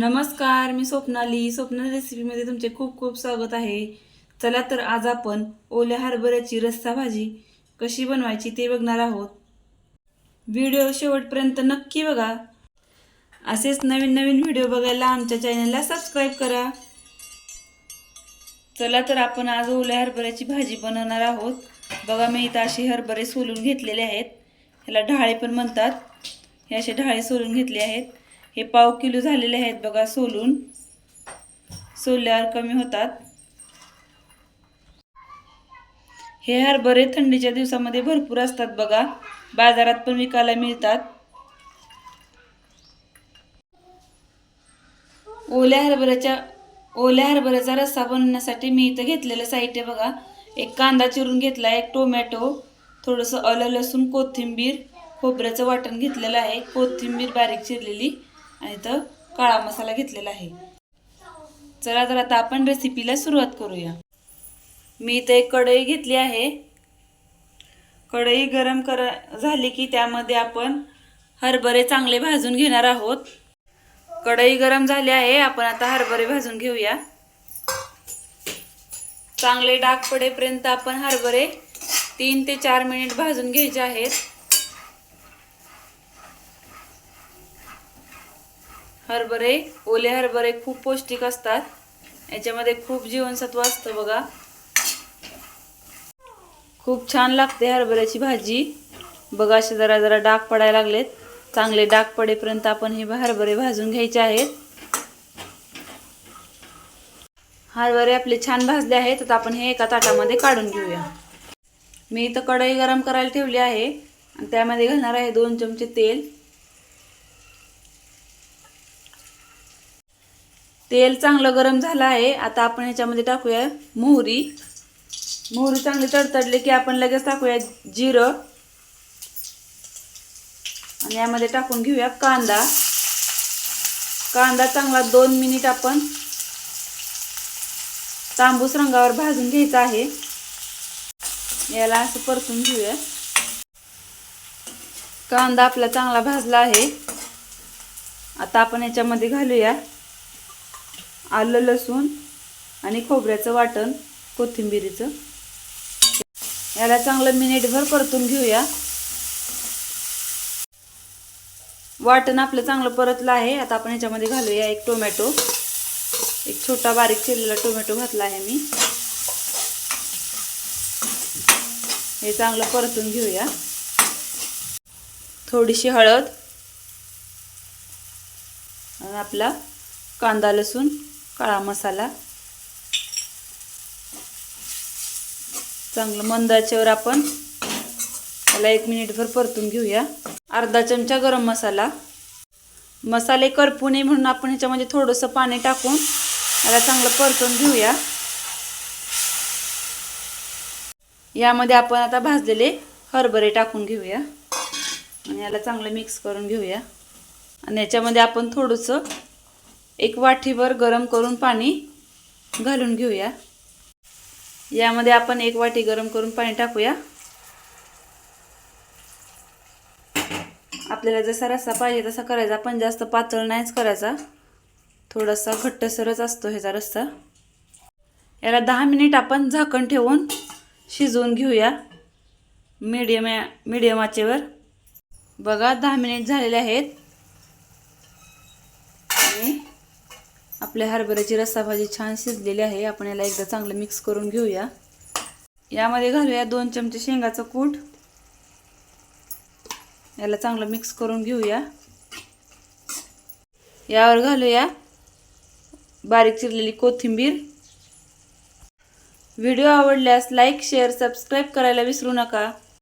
नमस्कार मी स्वप्नाली. स्वप्नाली रेसिपीमध्ये तुमचे खूप खूप स्वागत आहे. चला तर आज आपण ओल्या हरभऱ्याची रस्सा भाजी कशी बनवायची ते बघणार आहोत. व्हिडिओ शेवटपर्यंत नक्की बघा. असेच नवीन नवीन व्हिडिओ बघायला आमच्या चॅनलला सबस्क्राईब करा. चला तर आपण आज ओल्या हरभऱ्याची भाजी बनवणार आहोत. बघा मी इथं असे हरभरे सोलून घेतलेले आहेत. ह्याला ढाळे पण म्हणतात. हे असे ढाळे सोलून घेतले आहेत. हे पाव किलो झालेले आहेत बघा सोलून. सोलल्यावर कमी होतात. हे हरभरे थंडीच्या दिवसामध्ये भरपूर असतात बघा. बाजारात पण विकायला मिळतात. ओल्या हरभऱ्याच्या ओल्या हरभऱ्याचा रस्सा बनवण्यासाठी मी इथं घेतलेलं साहित्य बघा. एक कांदा चिरून घेतला एक टोमॅटो थोडंसं अलं लसूण कोथिंबीर खोबऱ्याचं वाटण घेतलेलं आहे. कोथिंबीर बारीक चिरलेली. आणि इथं काळा मसाला घेतलेला आहे. चला तर आता आपण रेसिपीला सुरुवात करूया. मी इथं एक कढई घेतली आहे. कढई गरम करा झाली की त्यामध्ये आपण हरभरे चांगले भाजून घेणार आहोत. कढई गरम झाली आहे आपण आता हरभरे भाजून घेऊया. चांगले डाग पडेपर्यंत आपण हरभरे तीन ते चार मिनिट भाजून घ्यायचे आहेत. हरभरे ओले हरभरे खूप पौष्टिक असतात. याच्यामध्ये खूप जीवनसत्व असतं बघा. खूप छान लागते हरभऱ्याची भाजी. बघा असे जरा जरा डाग पडायला लागलेत. चांगले डाग पडेपर्यंत आपण हे हरभरे भाजून घ्यायचे आहेत. हरभरे आपले छान भाजले आहेत. तर आपण हे एका ताटामध्ये काढून घेऊया. मी इथं कढई गरम करायला ठेवली आहे. आणि त्यामध्ये घालणार आहे दोन चमचे तेल. तेल चांगलं गरम झालं आहे. आता आपण ह्याच्यामध्ये टाकूया मोहरी. मोहरी चांगली तडतडली की आपण लगेच टाकूया जिरं. आणि यामध्ये टाकून घेऊया कांदा. कांदा चांगला दोन मिनिट आपण तांबूस रंगावर भाजून घ्यायचा आहे. याला असं परतून घेऊया. कांदा आपला चांगला भाजला आहे. आता आपण याच्यामध्ये घालूया. आलं लसूण आणि खोबऱ्याचं वाटण कोथिंबिरीचं. याला चांगलं मिनिटभर परतून घेऊया. वाटण आपलं चांगलं परतलं आहे. आता आपण याच्यामध्ये घालूया एक टोमॅटो. एक छोटा बारीक चिरलेला टोमॅटो घातला आहे मी. हे चांगलं परतून घेऊया. थोडीशी हळद आपला कांदा लसूण. काळा मसाला. चांगलं मंदाच्यावर आपण त्याला एक मिनिटभर परतून घेऊया. अर्धा चमचा गरम मसाला. मसाले करपू नये म्हणून आपण ह्याच्यामध्ये थोडंसं पाणी टाकून याला चांगलं परतून घेऊया. यामध्ये आपण आता भाजलेले हरभरे टाकून घेऊया. आणि याला चांगलं मिक्स करून घेऊया. आणि याच्यामध्ये आपण थोडंसं एक वाटीभर गरम करून पाणी घालून घेऊया. यामध्ये आपण एक वाटी गरम करून पाणी टाकूया. आपल्याला जसा रस्सा पाहिजे तसा करायचा. पण जास्त पातळ नाहीच करायचा. थोडासा घट्टसरच असतो ह्याचा रस्सा. याला दहा मिनिट आपण झाकण ठेवून शिजवून घेऊया. मीडियम मीडियम आचेवर. बघा दहा मिनिट झालेले आहेत. आणि आपल्या हरभऱ्याची रस्सा भाजी छान शिजलेली आहे. आपण याला एकदा चांगलं मिक्स करून घेऊया. यामध्ये घालूया दोन चमचे शेंगाचं कूट. याला चांगलं मिक्स करून घेऊया. यावर घालूया बारीक चिरलेली कोथिंबीर. व्हिडिओ आवडल्यास लाईक शेअर सबस्क्राईब करायला विसरू नका.